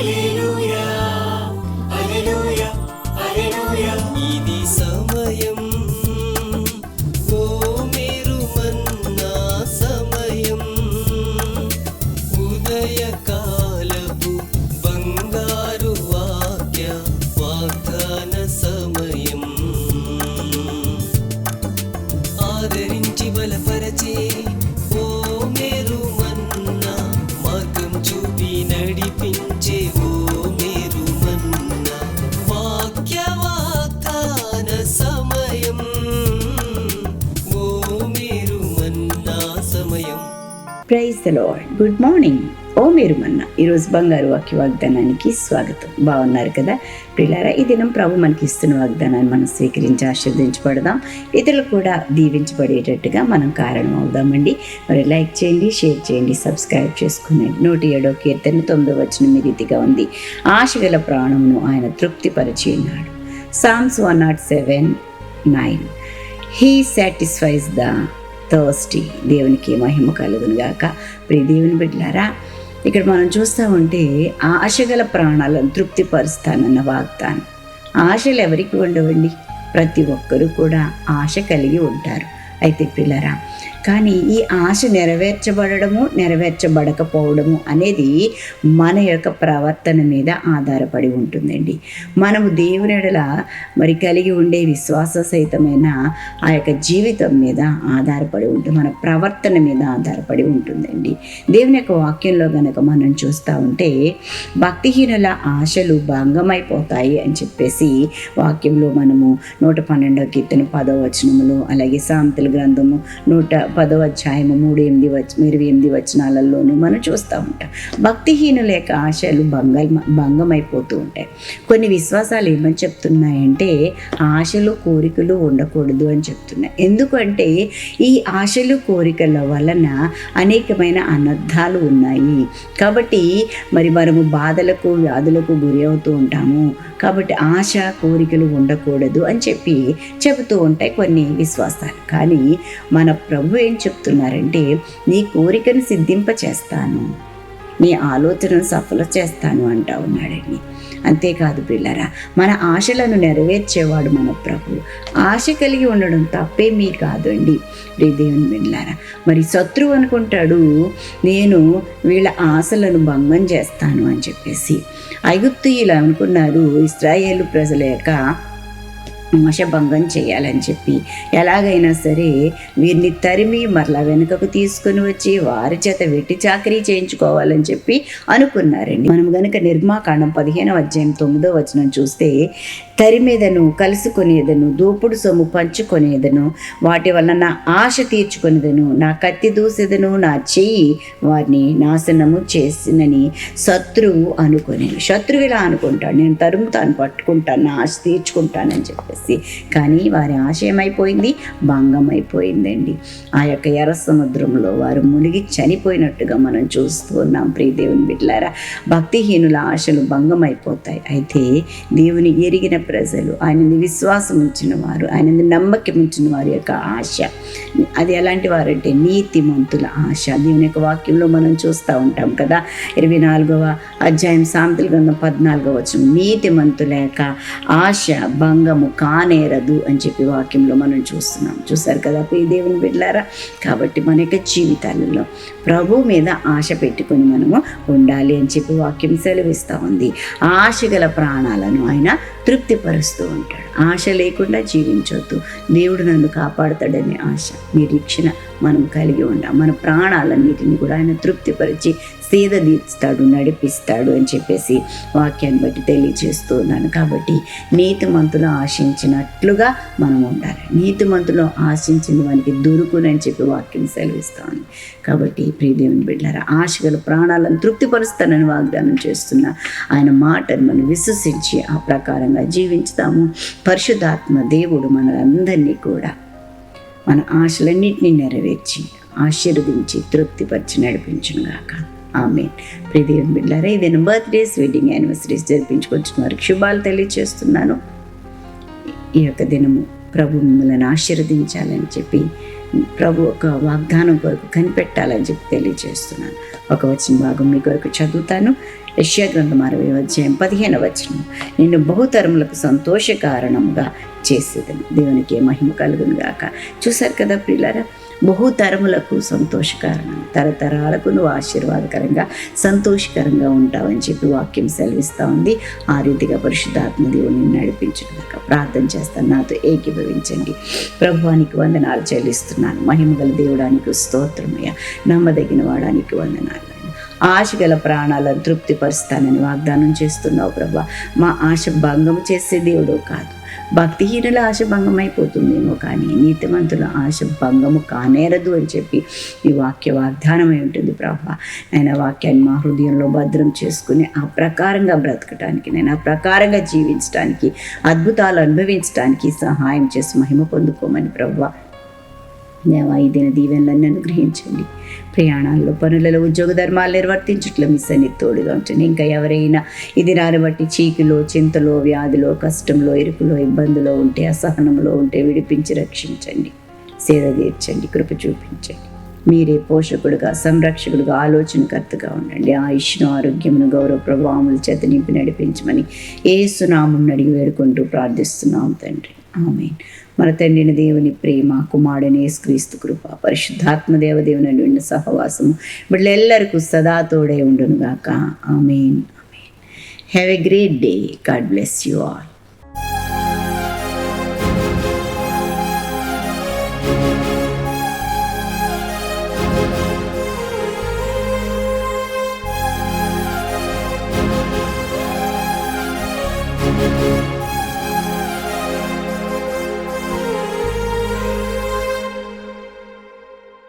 一路。praise the Lord good morning ఓ మీరు మన్న ఈరోజు బంగారు వాక్య వాగ్దానానికి స్వాగతం. బాగున్నారు కదా? పిల్లారా ఈ దినం ప్రభు మనకి ఇస్తున్న వాగ్దానాన్ని మనం స్వీకరించి ఆశీర్వదించబడదాం. ఇతరులు కూడా దీవించబడేటట్టుగా మనం కారణం అవుదామండి. మరి లైక్ చేయండి షేర్ చేయండి సబ్స్క్రైబ్ చేసుకునండి నూట ఏడో కీర్తన తొమ్మిదో వచ్చిన మీ రీతిగా ఉంది. ఆశగల ప్రాణమును ఆయన తృప్తిపరిచి ఉన్నాడు. Psalms one naught seven nine he satisfies the thirsty దేవునికి మహిమ కలుగును గాక. ప్రియ దేవుని బిడ్డారా ఇక్కడ మనం చూస్తూ ఉంటే ఆశగల ప్రాణాలను తృప్తిపరుస్తానన్న వాగ్దానం. ఆశలు ఎవరికి ఉండవండి? ప్రతి ఒక్కరూ కూడా ఆశ కలిగి ఉంటారు. అయితే పిల్లరా కానీ ఈ ఆశ నెరవేర్చబడము నెరవేర్చబడకపోవడము అనేది మన యొక్క ప్రవర్తన మీద ఆధారపడి ఉంటుందండి. మనము దేవునిడల మరి కలిగి ఉండే విశ్వాస సహితమైన ఆ యొక్క జీవితం మీద ఆధారపడి ఉంటుంది మన ప్రవర్తన మీద ఆధారపడి ఉంటుందండి. దేవుని యొక్క వాక్యంలో గనక మనం చూస్తూ ఉంటే భక్తిహీనుల ఆశలు భంగమైపోతాయి అని చెప్పేసి వాక్యంలో మనము నూట పన్నెండో కీర్తన పదో వచనములు అలాగే సామెతల గ్రంథము నూట పదవ అధ్యాయము మూడు ఎనిమిది వచ్చ ఇరవై ఎనిమిది వచనాలలోనూ మనం చూస్తూ ఉంటాం. భక్తిహీనుల యొక్క ఆశలు భంగ భంగమైపోతూ ఉంటాయి. కొన్ని విశ్వాసాలు ఏమని చెప్తున్నాయంటే ఆశలు కోరికలు ఉండకూడదు అని చెప్తున్నాయి. ఎందుకంటే ఈ ఆశలు కోరికల వలన అనేకమైన అనర్థాలు ఉన్నాయి. కాబట్టి మరి మనము బాధలకు వ్యాధులకు గురి అవుతూ ఉంటాము. కాబట్టి ఆశ కోరికలు ఉండకూడదు అని చెప్పి చెబుతూ ఉంటాయి కొన్ని విశ్వాసాలు. కానీ మన ప్రభు ఏం చెప్తున్నారంటే నీ కోరికను సిద్ధింప చేస్తాను నీ ఆలోచనను సఫల చేస్తాను అంటా ఉన్నాడండి. అంతేకాదు పిల్లరా మన ఆశలను నెరవేర్చేవాడు మన ప్రభు. ఆశ కలిగి ఉండడం తప్పేమీ కాదండి. దేవుని వెళ్ళారా మరి శత్రువు అనుకుంటాడు నేను వీళ్ళ ఆశలను భంగం చేస్తాను అని చెప్పేసి. ఐగుప్తుయులు అనుకున్నారు ఇస్రాయేల్ ప్రజల యొక్క ఆశభంగం చేయాలని చెప్పి ఎలాగైనా సరే వీరిని తరిమి మరలా వెనుకకు తీసుకుని వచ్చి వారి చేత వెట్టి చాకరీ చేయించుకోవాలని చెప్పి అనుకున్నారండి. మనం గనుక నిర్మాకాండం పదిహేనవ అధ్యాయం తొమ్మిదో వచనం చూస్తే తరిమేదను కలుసుకునేదను దూపుడు సొమ్ము పంచుకునేదను వాటి వల్ల నా ఆశ తీర్చుకునేదను నా కత్తి దూసేదను నా చెయ్యి వారిని నాశనము చేసినని శత్రువు అనుకునేది శత్రువు ఇలా అనుకుంటాడు? నేను తరుముతాను పట్టుకుంటాను నా ఆశ తీర్చుకుంటానని చెప్పేసి. కానీ వారి ఆశయమైపోయింది భంగమైపోయిందండి. భంగం అయిపోయిందండి ఆ యొక్క ఎర్ర సముద్రంలో వారు మునిగి చనిపోయినట్టుగా మనం చూస్తూ ఉన్నాం. ప్రియదేవుని బిడ్డలారా భక్తిహీనుల ఆశలు భంగం అయిపోతాయి అయితే దేవుని ఎరిగిన ప్రజలు ఆయనని విశ్వాసం ఉంచిన వారు ఆయనని నమ్మకం ఉంచిన వారి యొక్క ఆశ అది ఎలాంటి వారంటే నీతిమంతుల ఆశ. దేవుని యొక్క వాక్యంలో మనం చూస్తూ ఉంటాం కదా ఇరవై నాలుగవ అధ్యాయం సాంతల గ్రంథం పద్నాలుగవ వచ్చిన నీతిమంతుల యొక్క ఆశ భంగము మానేరదు అని చెప్పి వాక్యంలో మనం చూస్తున్నాం. చూసారు కదా ఈ దేవుని బిడ్డారా కాబట్టి మన యొక్క జీవితాలలో ప్రభు మీద ఆశ పెట్టుకొని మనము ఉండాలి అని చెప్పి వాక్యం సెలవిస్తూ ఉంది. ఆశ గల ప్రాణాలను ఆయన తృప్తిపరుస్తూ ఉంటాడు. ఆశ లేకుండా జీవించొద్దు. దేవుడు నన్ను కాపాడుతాడనే ఆశ నిరీక్షణ మనం కలిగి ఉండాలి. మన ప్రాణాలన్నిటిని కూడా ఆయన తృప్తిపరిచి సేద తీస్తాడు నడిపిస్తాడు అని చెప్పేసి వాక్యాన్ని బట్టి తెలియజేస్తూ ఉన్నాను. కాబట్టి నీతిమంతులు ఆశించినట్లుగా మనం ఉండాలి. నీతిమంతులు ఆశించింది మనకి దొరుకునని చెప్పి వాక్యం సెలవిస్తాను కాబట్టి ప్రియదేవుని బిడ్డారా ఆశగల ప్రాణాలను తృప్తిపరుస్తానని వాగ్దానం చేస్తున్న ఆయన మాటను మనం విశ్వసించి ఆ ప్రకారంగా జీవించుతాము. పరిశుద్ధాత్మ దేవుడు మనందరినీ కూడా మన ఆశలన్నింటినీ నెరవేర్చి ఆశీర్వదించి తృప్తిపరిచి నడిపించునుగాక. ఆమె ప్రియదేవుని బిడ్డారా ఏదైనా బర్త్డేస్ వెడ్డింగ్ యానివర్సరీస్ జరిపించుకొచ్చిన వారికి శుభాలు తెలియజేస్తున్నాను ఈ యొక్క దినము ప్రభు మిమ్మల్ని ఆశీర్వదించాలని చెప్పి ప్రభు ఒక వాగ్దానం కొరకు కనిపెట్టాలని చెప్పి తెలియజేస్తున్నాను. ఒక వచ్చిన భాగం మీ కొరకు చదువుతాను. యష్యా గ్రంథం అరవై అధ్యాయం పదిహేను వచ్చిన నేను బహుతరములకు సంతోష కారణంగా చేసేదని. దేవునికి మహిమ కలుగును గాక చూశారు కదా ప్రియులారా? బహుతరములకు సంతోషకారణం తరతరాలకు నువ్వు ఆశీర్వాదకరంగా సంతోషకరంగా ఉంటావని చెప్పి వాక్యం సెలవిస్తూ ఉంది. ఆ రీతిగా పరిశుద్ధాత్మ దేవుని నడిపించడానికి ప్రార్థన చేస్తాను నాతో ఏకీభవించండి. ప్రభువానికి వందనాలు చెల్లిస్తున్నాను. మహిమగల దేవుడానికి స్తోత్రమయ్య. నమ్మదగిన వాడానికి వందనాలు. ఆశ గల ప్రాణాలను తృప్తిపరుస్తానని వాగ్దానం చేస్తున్నావు ప్రభా. మా ఆశ భంగం చేసే దేవుడు కాదు. భక్తిహీనుల ఆశ భంగమైపోతుందేమో కానీ నీతిమంతుల ఆశ భంగము కానేరదు అని చెప్పి ఈ వాక్య వాగ్దానమై ఉంటుంది ప్రభా. ఆయన వాక్యాన్ని మా హృదయంలో భద్రం చేసుకుని ఆ ప్రకారంగా బ్రతకటానికి నేను ఆ ప్రకారంగా జీవించడానికి అద్భుతాలు అనుభవించడానికి సహాయం చేసి మహిమ పొందుకోమని ప్రభా. దేవా ఈ దిన దీవెనలన్నీ అనుగ్రహించండి. ప్రయాణాల్లో పనులలో ఉద్యోగ ధర్మాలు నిర్వర్తించట్లో మిస్ సన్ని తోడుగా ఉంచండి. ఇంకా ఎవరైనా ఇది రాని బట్టి చీకులో చింతలో వ్యాధిలో కష్టంలో ఇరుకులో ఇబ్బందులో ఉంటే అసహనంలో ఉంటే విడిపించి రక్షించండి. సేద తీర్చండి కృప చూపించండి. మీరే పోషకుడుగా సంరక్షకుడుగా ఆలోచనకర్తగా ఉండండి. ఆయుష్ను ఆరోగ్యమును గౌరవ ప్రభావముల చేత నింపి నడిపించమని ఏ సునామం అడిగి వేడుకుంటూ ప్రార్థిస్తున్నాం తండ్రి. ఆమె మన తండ్రిని దేవుని ప్రేమ కుమారుని యేసుక్రీస్తు కృప పరిశుద్ధాత్మ దేవదేవుని ఉండిన సహవాసము వీళ్ళెల్లరికూ సదా తోడే ఉండునుగాక. Amen. Amen. Have a great day God bless you all